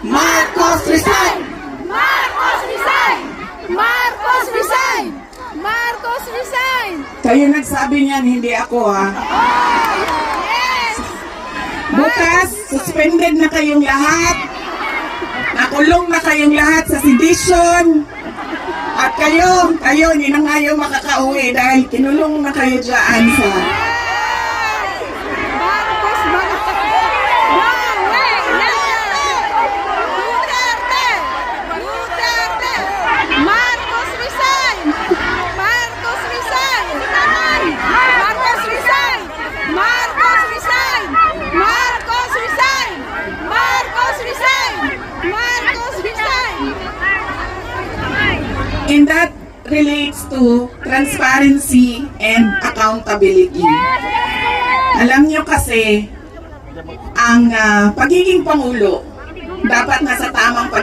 Marcos resign! Marcos resign! Marcos resign! Marcos resign! Kayo nagsabi niyan, hindi ako ha. Yes! Bukas, suspended na kayong lahat. Nakulong na kayong lahat sa sedition. At kayo, kayo, hindi na kayo makakauwi dahil kinulong na kayo dyan sa... Marcos Bawi na! Duterte! Duterte! Marcos resign! Marcos resign! Marcos resign! Marcos resign! Marcos resign! Marcos resign! Marcos resign! And that relates to transparency and accountability. Alam nyo kasi, ang ah, pagiging pangulo, dapat nasa tamang ka